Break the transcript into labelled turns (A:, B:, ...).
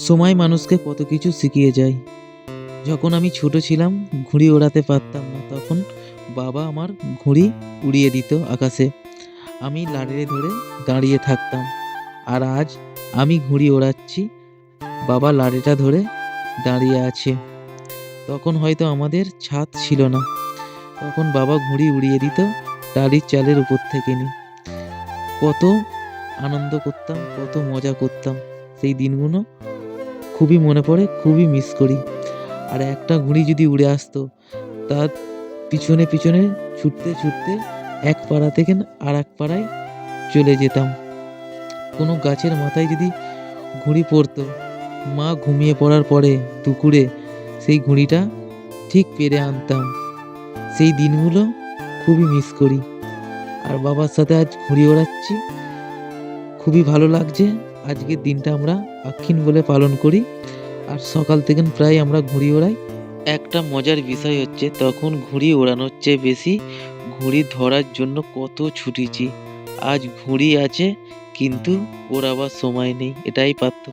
A: সময় মানুষকে কত কিছু শিখিয়ে যায়। যখন আমি ছোট ছিলাম, ঘুড়ি ওড়াতে পারতাম না, তখন বাবা আমার ঘুড়ি উড়িয়ে দিত আকাশে। আমি লাড়িয়ে ধরে দাঁড়িয়ে থাকতাম। আর আজ আমি ঘুড়ি ওড়াচ্ছি, বাবা লাড়িটা ধরে দাঁড়িয়ে আছে। তখন হয়তো আমাদের ছাদ ছিল না। তখন বাবা ঘুড়ি উড়িয়ে দিত টালির চালের উপর থেকে নি। কত আনন্দ করতাম, কত মজা করতাম। সেই দিনগুলো খুবই মনে পড়ে, খুবই মিস করি। আর একটা ঘুড়ি যদি উড়ে আসতো তার পিছনে পিছনে ছুটতে ছুটতে এক পাড়া থেকে আর এক পাড়ায় চলে যেতাম। কোনো গাছের মাথায় যদি ঘুড়ি পড়তো, মা ঘুমিয়ে পড়ার পরে দুপুরে সেই ঘুড়িটা ঠিক পেরে আনতাম। সেই দিনগুলো খুবই মিস করি। আর বাবার সাথে আজ ঘুড়ি ওড়াচ্ছি, খুবই ভালো লাগছে। আজকের দিনটা আমরা আক্ষিণ বলে পালন করি। আর সকাল থেকে প্রায় আমরা ঘুড়ি ওড়াই। একটা মজার বিষয় হচ্ছে, তখন ঘুড়ি ওড়ানোর চেয়ে বেশি ঘুড়ি ধরার জন্য কত ছুটিছি। আজ ঘুড়ি আছে, কিন্তু ওড়াবার সময় নেই, এটাই পার্থক্য।